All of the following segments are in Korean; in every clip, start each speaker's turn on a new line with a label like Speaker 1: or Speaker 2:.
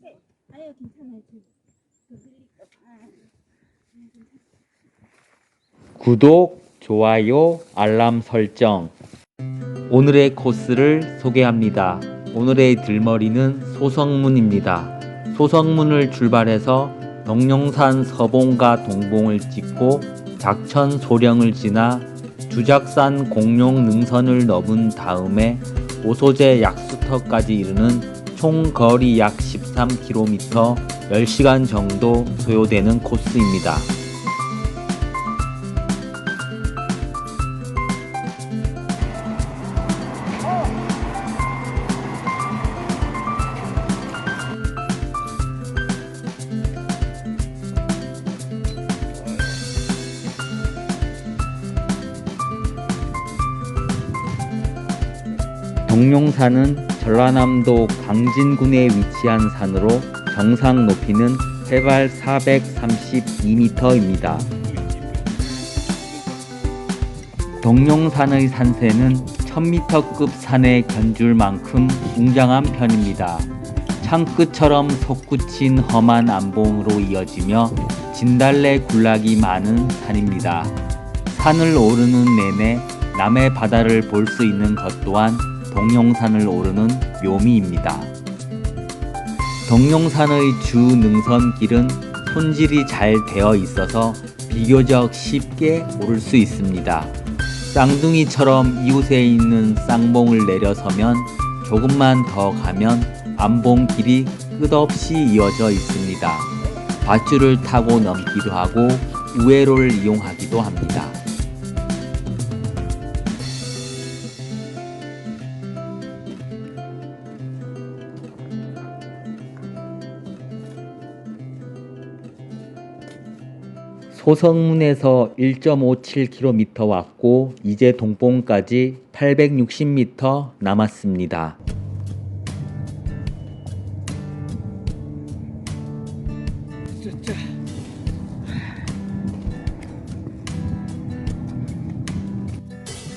Speaker 1: 네. 아유 괜찮아요. 저, 저 늘릴까 봐. 아,
Speaker 2: 구독, 좋아요, 알람 설정. 오늘의 코스를 소개합니다. 오늘의 들머리는 소성문입니다. 소성문을 출발해서 덕룡산 서봉과 동봉을 찍고 작천 소령을 지나 주작산 공룡 능선을 넘은 다음에 오소재 약수터까지 이르는 총 거리 약 13km 10시간 정도 소요되는 코스입니다. 동룡산은 전라남도 강진군에 위치한 산으로 정상 높이는 해발 432m입니다. 동룡산의 산세는 1000m급 산에 견줄 만큼 웅장한 편입니다. 창끝처럼 솟구친 험한 안봉으로 이어지며 진달래 군락이 많은 산입니다. 산을 오르는 내내 남해 바다를 볼 수 있는 것 또한 동룡산을 오르는 묘미입니다. 동룡산의 주 능선길은 손질이 잘 되어 있어서 비교적 쉽게 오를 수 있습니다. 쌍둥이처럼 이웃에 있는 쌍봉을 내려서면 조금만 더 가면 안봉길이 끝없이 이어져 있습니다. 밧줄을 타고 넘기도 하고 우회로를 이용하기도 합니다. 소성문에서 1.57km 왔고 이제 동봉까지 860m 남았습니다.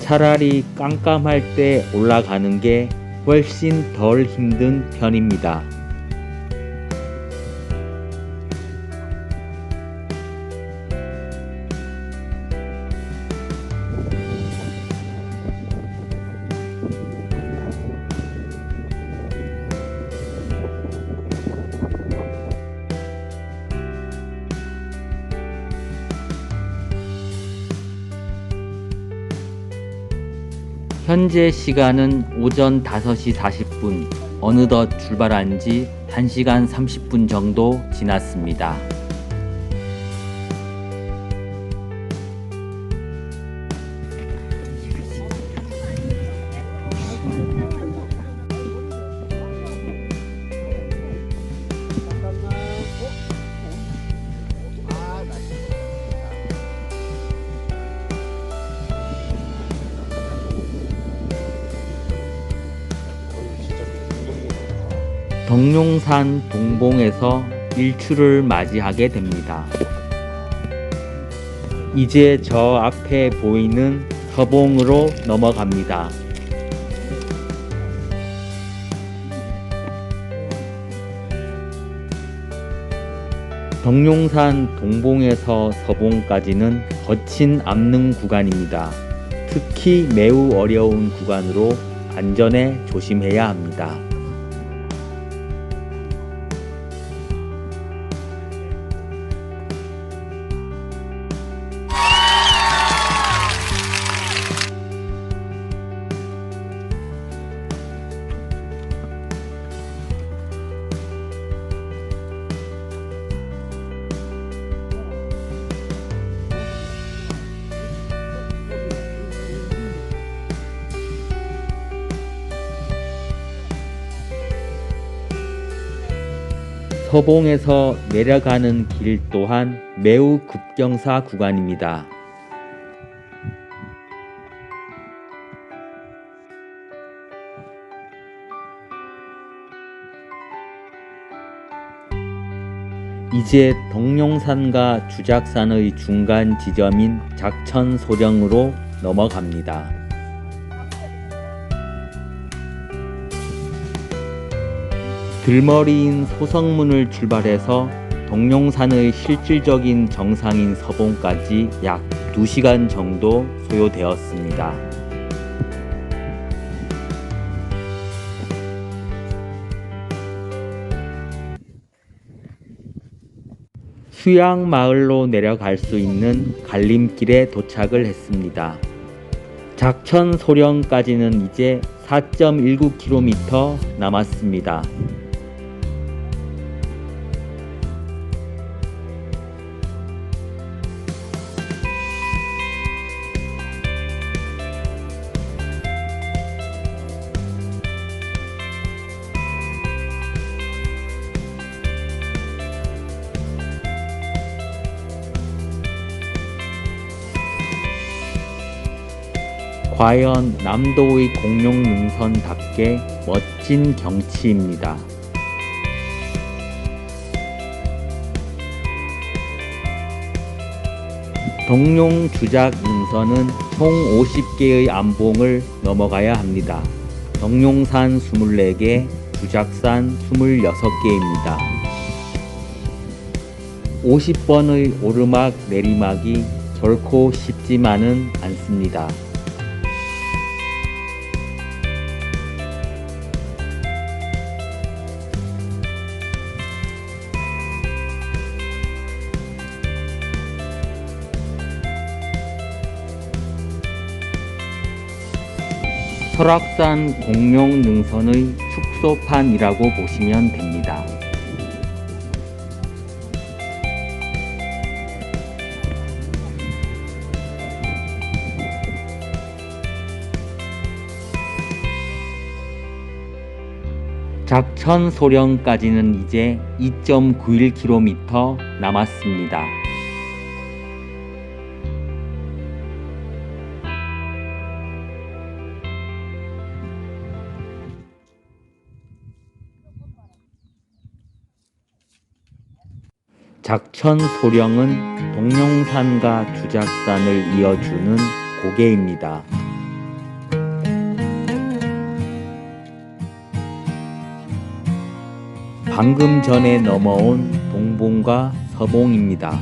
Speaker 2: 차라리 깜깜할 때 올라가는 게 훨씬 덜 힘든 편입니다. 현재 시간은 오전 5시 40분. 어느덧 출발한 지 1시간 30분 정도 지났습니다. 덕룡산 동봉에서 일출을 맞이하게 됩니다. 이제 저 앞에 보이는 서봉으로 넘어갑니다. 덕룡산 동봉에서 서봉까지는 거친 암릉 구간입니다. 특히 매우 어려운 구간으로 안전에 조심해야 합니다. 서봉에서 내려가는 길 또한 매우 급경사 구간입니다. 이제 덕룡산과 주작산의 중간 지점인 작천 소령으로 넘어갑니다. 들머리인 소성문을 출발해서 동룡산의 실질적인 정상인 서봉까지 약 2시간 정도 소요되었습니다. 수양 마을로 내려갈 수 있는 갈림길에 도착을 했습니다. 작천 소령까지는 이제 4.19km 남았습니다. 과연 남도의 공룡 능선답게 멋진 경치입니다. 동룡 주작 능선은 총 50개의 암봉을 넘어가야 합니다. 동룡산 24개, 주작산 26개입니다. 50번의 오르막 내리막이 결코 쉽지만은 않습니다. 설악산 공룡 능선의 축소판이라고 보시면 됩니다. 작천 소령까지는 이제 2.91km 남았습니다. 작천 소령은 동룡산과 주작산을 이어주는 고개입니다. 방금 전에 넘어온 동봉과 서봉입니다.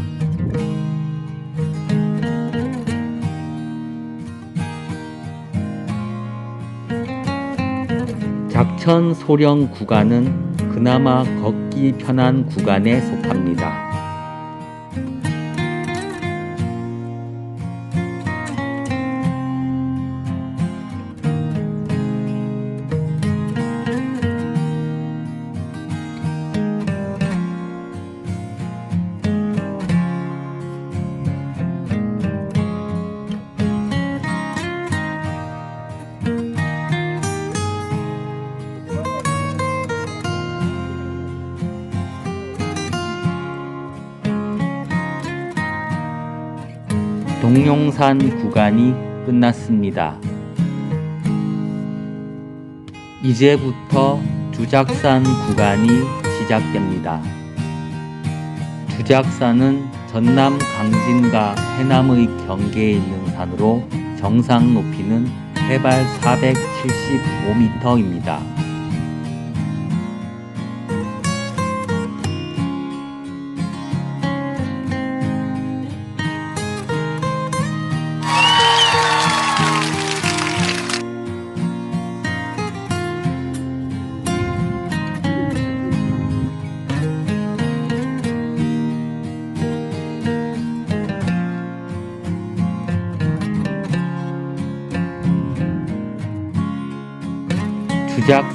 Speaker 2: 작천 소령 구간은 그나마 걷기 편한 구간에 속합니다. 동룡산 구간이 끝났습니다. 이제부터 주작산 구간이 시작됩니다. 주작산은 전남 강진과 해남의 경계에 있는 산으로 정상 높이는 해발 475m입니다.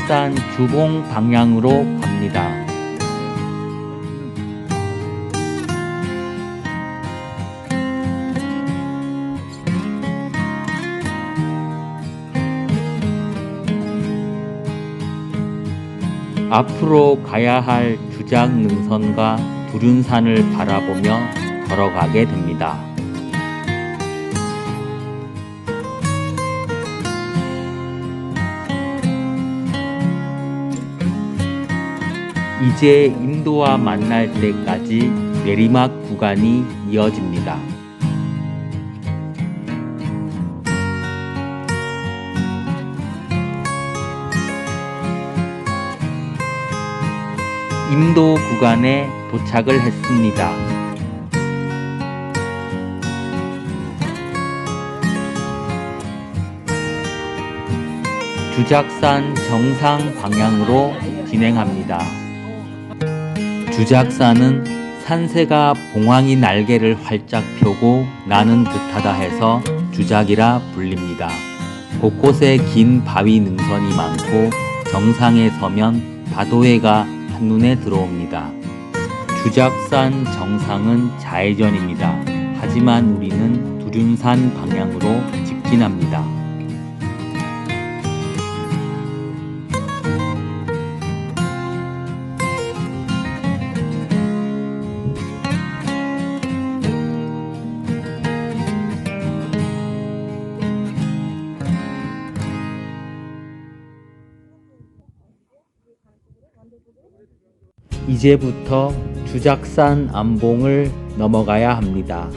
Speaker 2: 주작산 주봉 방향으로 갑니다. 앞으로 가야 할 주작 능선과 두륜산을 바라보며 걸어가게 됩니다. 이제 인도와 만날 때까지 내리막 구간이 이어집니다. 임도 구간에 도착을 했습니다. 주작산 정상 방향으로 진행합니다. 주작산은 산새가 봉황이 날개를 활짝 펴고 나는 듯하다 해서 주작이라 불립니다. 곳곳에 긴 바위 능선이 많고 정상에 서면 바도해가 한눈에 들어옵니다. 주작산 정상은 좌회전입니다. 하지만 우리는 두륜산 방향으로 직진합니다. 이제부터 주작산 암봉을 넘어가야 합니다.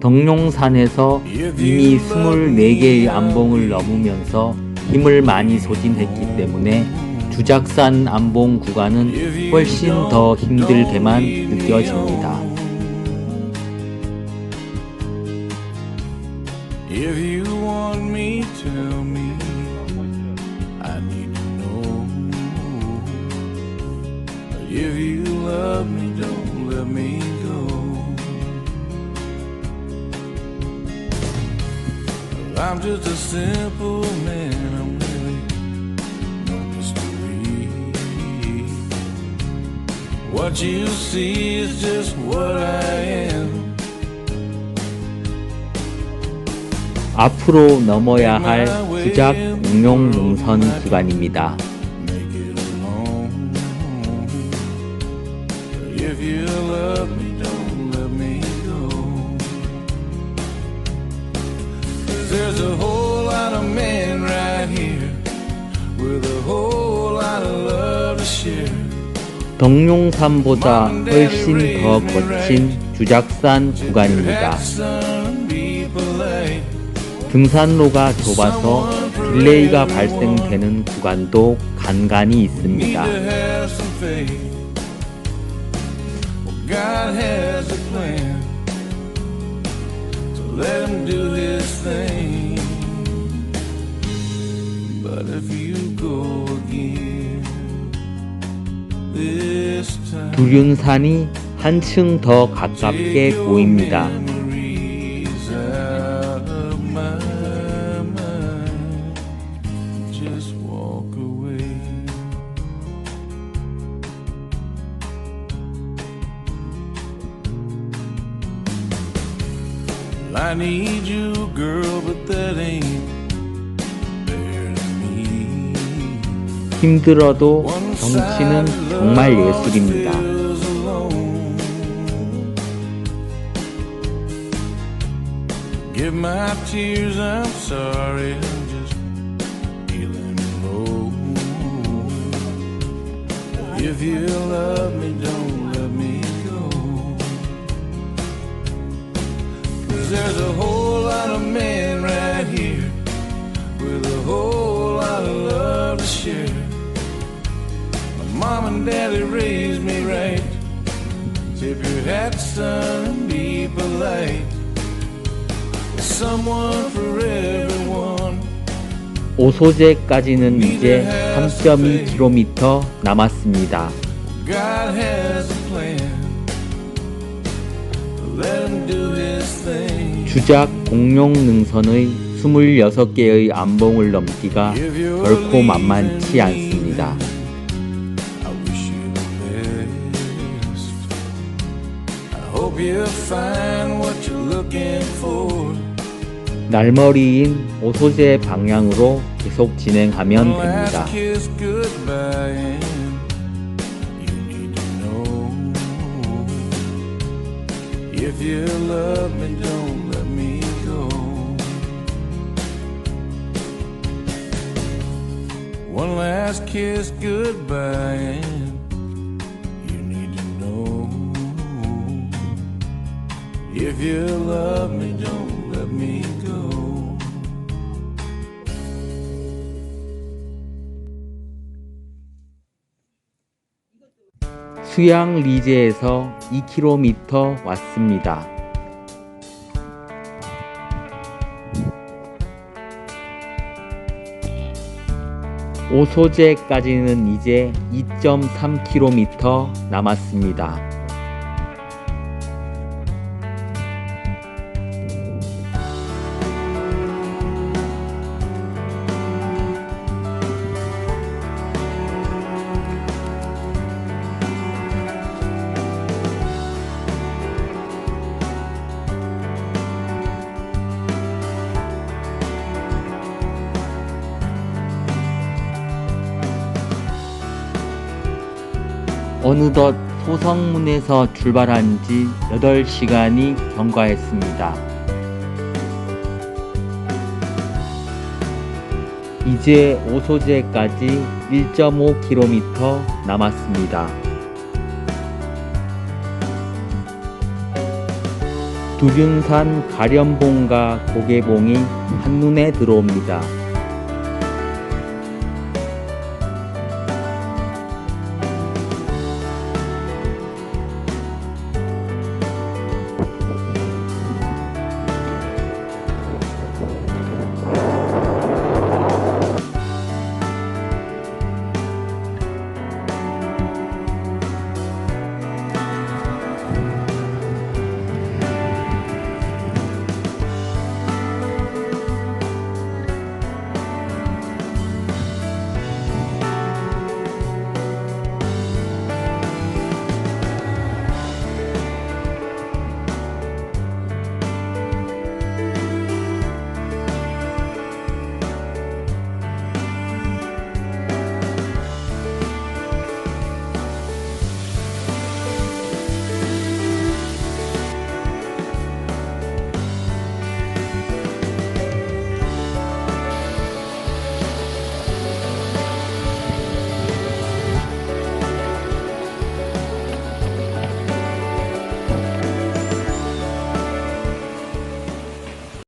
Speaker 2: 덕룡산에서 이미 24개의 암봉을 넘으면서 힘을 많이 소진했기 때문에 주작산 암봉 구간은 훨씬 더 힘들게만 느껴집니다.
Speaker 3: If you love me, don't let me go. I'm just a simple man. I'm really no mystery. What you see is just what I am.
Speaker 2: 앞으로 넘어야 할 주작 공룡 능선 구간입니다. 덕룡산보다 훨씬 더 거친 주작산 구간입니다. 등산로가 좁아서 딜레이가 발생되는 구간도 간간히 있습니다.
Speaker 3: But if you go again.
Speaker 2: 두륜산이 한층 더 가깝게 보입니다.
Speaker 3: Memories out of my mind. Just walk away. I need you, girl, but that ain't fair to me.
Speaker 2: 힘들어도 정치는 정말 예술입니다.
Speaker 3: Give my tears, I'm sorry, I'm just feeling low. If you love me, don't let me go. Cause there's a whole and daddy raised me right. Tip your hat, son, and be polite. Someone for everyone.
Speaker 2: 오소제까지는 이제 3.2km 남았습니다.
Speaker 3: God has a plan. Let him do his thing.
Speaker 2: 주작 공룡 능선의 26개의 암봉을 넘기가 결코 만만치 않습니다. 날머리인 오소제 방향으로 계속 진행하면
Speaker 3: One
Speaker 2: 됩니다.
Speaker 3: last kiss goodbye,
Speaker 2: 수양 리제에서 2km 왔습니다. 오소제까지는 이제 2.3km 남았습니다. 어느덧 소성문에서 출발한 지 8시간이 경과했습니다. 이제 오소제까지 1.5km 남았습니다. 두륜산 가련봉과 고개봉이 한눈에 들어옵니다.